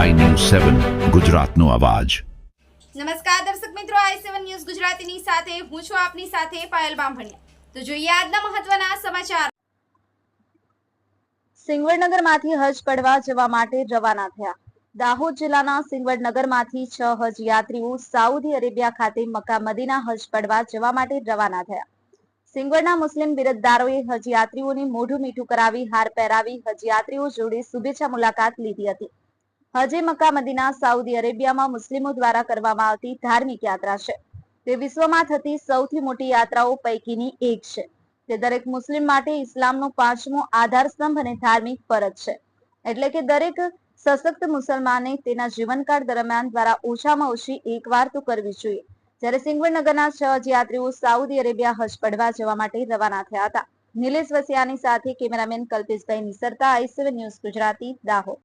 સેવન ગુજરાતનો અવાજ. નમસ્કાર દર્શક મિત્રો આઈ સેવન ન્યૂઝ ગુજરાતીની સાથે હું છું આપની સાથે પાયલ બામભણિયા. તો જોઈએ આજના મહત્વના સમાચાર. સિંગવડનગરમાંથી હજ પડવા જવા માટે રવાના થયા. દાહોદ જિલ્લાના સિંગવડનગરમાંથી છ હજ યાત્રીઓ સાઉદી અરેબિયા ખાતે મક્કા મદીના હજ પડવા જવા માટે રવાના થયા. સિંગવડના મુસ્લિમ બિરદદારોએ હજ યાત્રીઓને મોઢું મીઠું કરાવી હાર પહેરાવી હજ યાત્રીઓ જોડે શુભેચ્છા મુલાકાત લીધી હતી. હજે મક્કા મદીના સાઉદી અરેબિયામાં મુસ્લિમો દ્વારા કરવામાં આવતી ધાર્મિક યાત્રા છે. તે વિશ્વમાં થતી સૌથી મોટી યાત્રાઓ પૈકીની એક છે. તે દરેક મુસ્લિમ માટે ઇસ્લામનો પાંચમો આધારસ્તંભ અને ધાર્મિક ફરજ છે. એટલે કે દરેક સશક્ત મુસલમાને તેના જીવનકાળ દરમિયાન દ્વારા ઓછામાં ઓછી એક વાર તો કરવી જોઈએ. જ્યારે સિંગવડનગરના છ હજ યાત્રીઓ સાઉદી અરેબિયા હજ પડવા જવા માટે રવાના થયા હતા. નિલેશ વસિયાની સાથે cameraman Kalpeshbhai Nisarta, I news Gujarati, Dahod.